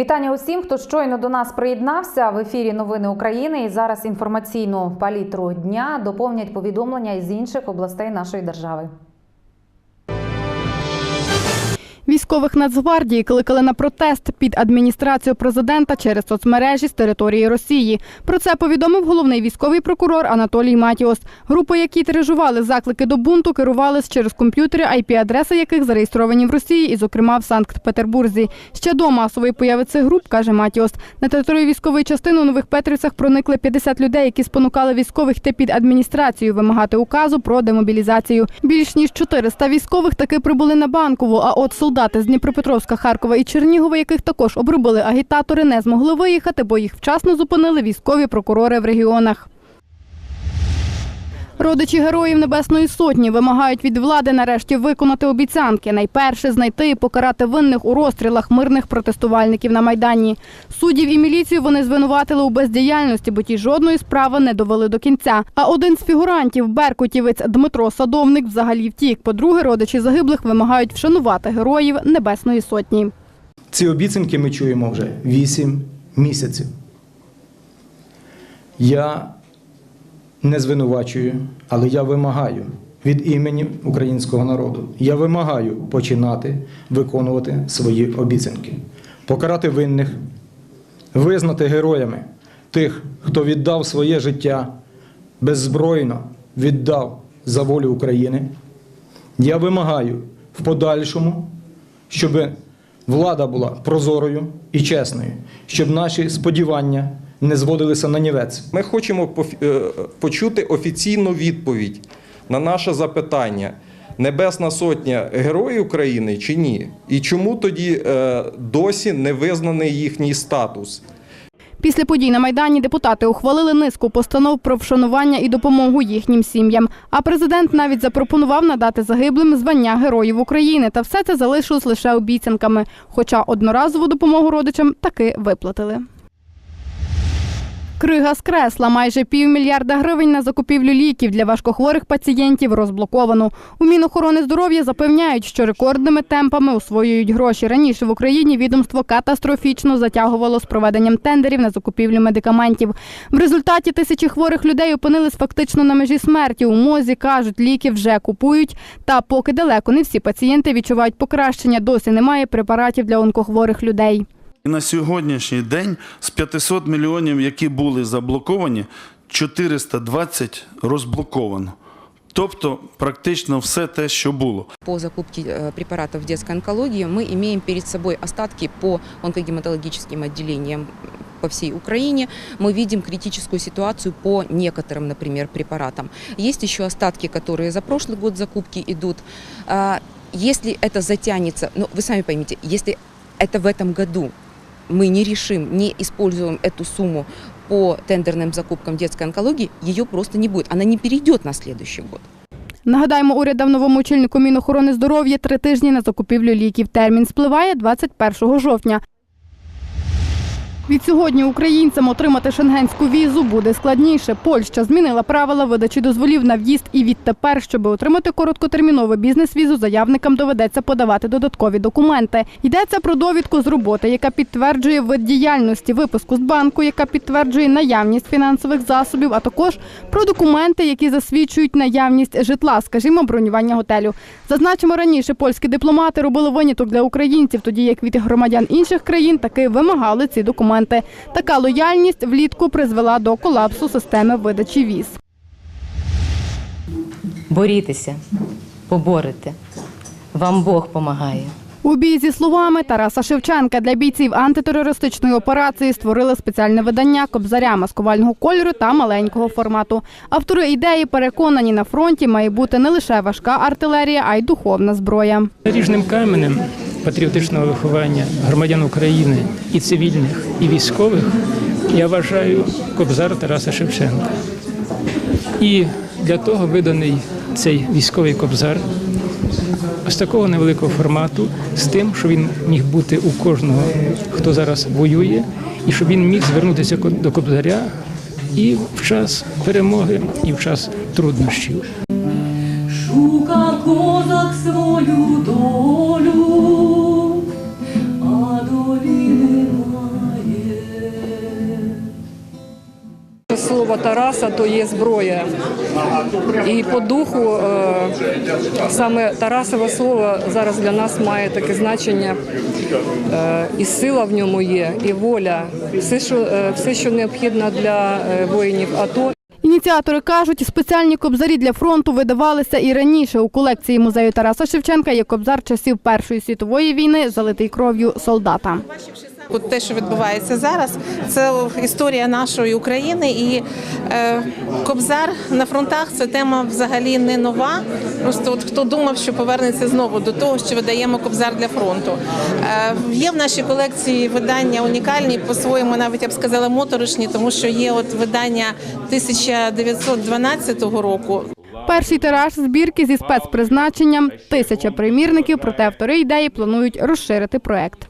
Вітання усім, хто щойно до нас приєднався в ефірі Новини України. І зараз інформаційну палітру дня доповнять повідомлення із інших областей нашої держави. Військових Нацгвардії кликали на протест під адміністрацію президента через соцмережі з території Росії. Про це повідомив головний військовий прокурор Анатолій Матіос. Групи, які тиражували заклики до бунту, керувались через комп'ютери, IP-адреси яких зареєстровані в Росії, і, зокрема, в Санкт-Петербурзі. Ще до масової появи цих груп, каже Матіос, на територію військової частини у Нових Петрівцях проникли 50 людей, які спонукали військових йти під адміністрацію, вимагати указу про демобілізацію. Більш ніж 400 військових таки прибули на банкову. А от солдати з Дніпропетровська, Харкова і Чернігова, яких також обробили агітатори, не змогли виїхати, бо їх вчасно зупинили військові прокурори в регіонах. Родичі героїв Небесної Сотні вимагають від влади нарешті виконати обіцянки. Найперше знайти і покарати винних у розстрілах мирних протестувальників на Майдані. Суддів і міліцію вони звинуватили у бездіяльності, бо ті жодної справи не довели до кінця. А один з фігурантів, беркутівець Дмитро Садовник, взагалі втік. По-друге, родичі загиблих вимагають вшанувати героїв Небесної Сотні. Ці обіцянки ми чуємо вже 8 місяців. Я не звинувачую, але я вимагаю від імені українського народу. Я вимагаю починати виконувати свої обіцянки, покарати винних, визнати героями тих, хто віддав своє життя беззбройно, віддав за волю України. Я вимагаю в подальшому, щоб влада була прозорою і чесною, щоб наші сподівання не зводилися на нівець. Ми хочемо е, почути офіційну відповідь на наше запитання: Небесна Сотня герої України чи ні? І чому тоді е, досі не визнаний їхній статус? Після подій на Майдані депутати ухвалили низку постанов про вшанування і допомогу їхнім сім'ям. А президент навіть запропонував надати загиблим звання Героїв України. Та все це залишилось лише обіцянками. Хоча одноразову допомогу родичам таки виплатили. Крига з кресла майже півмільярда гривень на закупівлю ліків для важкохворих пацієнтів розблоковано. У Мінохорони здоров'я запевняють, що рекордними темпами освоюють гроші. Раніше в Україні відомство катастрофічно затягувало з проведенням тендерів на закупівлю медикаментів. В результаті тисячі хворих людей опинились фактично на межі смерті. У мозі кажуть, ліки вже купують. Та поки далеко не всі пацієнти відчувають покращення. Досі немає препаратів для онкохворих людей. І на сьогоднішній день з 500 мільйонів, які були заблоковані, 420 розблоковано. Тобто практично все те, що було. По закупке э, препаратов детской онкологии мы имеем перед собой остатки по онкогематологическим отделениям по всей Украине. Мы видим критическую ситуацию по некоторым, например, препаратам. Есть еще остатки, которые за прошлый год закупки идут. А, Если это затянется, ну, вы сами поймите, если это в этом году мы не решим, не используем эту сумму по тендерным закупкам детской онкологии, ее просто не будет. Она не перейдет на следующий год. Нагадаємо, уряд дав новому очільнику Мінохорони здоров'я три тижні на закупівлю ліків. Термін спливає 21 жовтня. Від сьогодні українцям отримати шенгенську візу буде складніше. Польща змінила правила видачі дозволів на в'їзд і відтепер, щоб отримати короткотермінову бізнес-візу, заявникам доведеться подавати додаткові документи. Йдеться про довідку з роботи, яка підтверджує вид діяльності, виписку з банку, яка підтверджує наявність фінансових засобів, а також про документи, які засвідчують наявність житла, скажімо, бронювання готелю. Зазначимо раніше, польські дипломати робили виняток для українців, тоді як від громадян інших країн таки вимагали ці документи. Така лояльність влітку призвела до колапсу системи видачі віз. Борітеся, поборете. Вам Бог помагає. У бій зі словами Тараса Шевченка для бійців антитерористичної операції створили спеціальне видання кобзаря маскувального кольору та маленького формату. Автори ідеї переконані, на фронті має бути не лише важка артилерія, а й духовна зброя. Ріжним каменем патріотичного виховання громадян України і цивільних, і військових я вважаю кобзар Тараса Шевченка. І для того виданий цей військовий кобзар ось такого невеликого формату, з тим, що він міг бути у кожного, хто зараз воює, і щоб він міг звернутися до кобзаря і в час перемоги, і в час труднощів. Шука козак свою долю, слова Тараса то є зброя. І по духу е, саме Тарасове слово зараз для нас має таке значення. Е, І сила в ньому є, і воля. Все, що, е, все, що необхідно для воїнів АТО. Ініціатори кажуть, спеціальні кобзарі для фронту видавалися і раніше. У колекції музею Тараса Шевченка є кобзар часів Першої світової війни, залитий кров'ю солдата. От те, що відбувається зараз, це історія нашої України. І е, Кобзар на фронтах це тема взагалі не нова. Просто от хто думав, що повернеться знову до того, що видаємо Кобзар для фронту. Е, є в нашій колекції видання унікальні, по-своєму навіть я б сказала моторошні, тому що є от видання 1912 року. Перший тираж збірки зі спецпризначенням тисяча примірників, проте автори ідеї планують розширити проект.